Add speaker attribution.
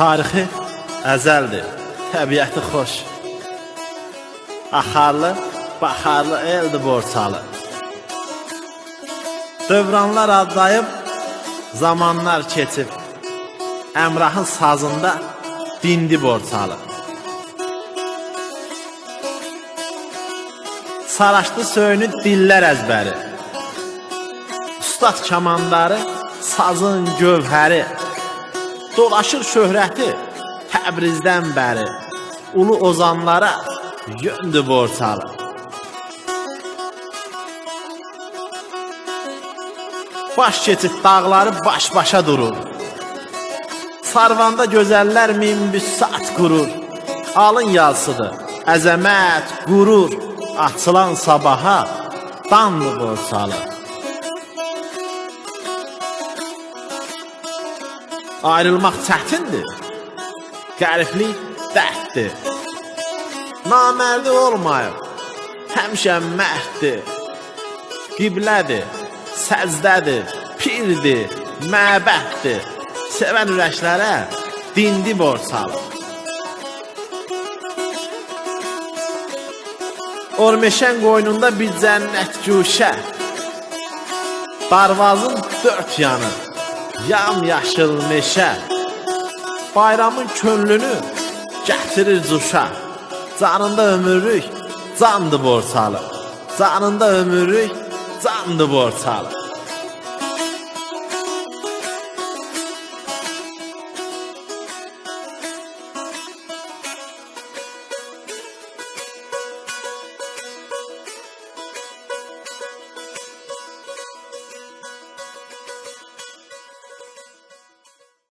Speaker 1: Tarixi əzəldir, təbiəti xoş. Axarlı, baxarlı eldir borçalı. Dövranlar adlayıb, zamanlar keçib. Əmrahın sazında dindi borçalı. Saraşdı söyünü dillər əzbəri. Ustad kamandarı, sazın gövhəri. Dolaşır şöhrəti Təbrizdən bəri. Ulu ozanlara yöndü borçalı. Baş keçid dağları baş-başa durur. Sarvanda gözəllər minbüsat qurur. Alın yalsıdır, əzəmət, qurur. Açılan sabaha dandı borçalı. Ayrılmaq çətindir. Qəriblik dərddir. Namərdi olmayıb, həmişə məhddir. Qiblədir, səzdədir, pirdir, məbəddir. Sevən ürəklərə dindi borçalı. Ormeşən qoynunda bir cənnət güşə. Darvazın dört yanı, yam yaşıl meşə. Bayramın könlünü gətirir cuşa. Canında ömürlük candı borçalı. Canında ömürlük candı borçalı.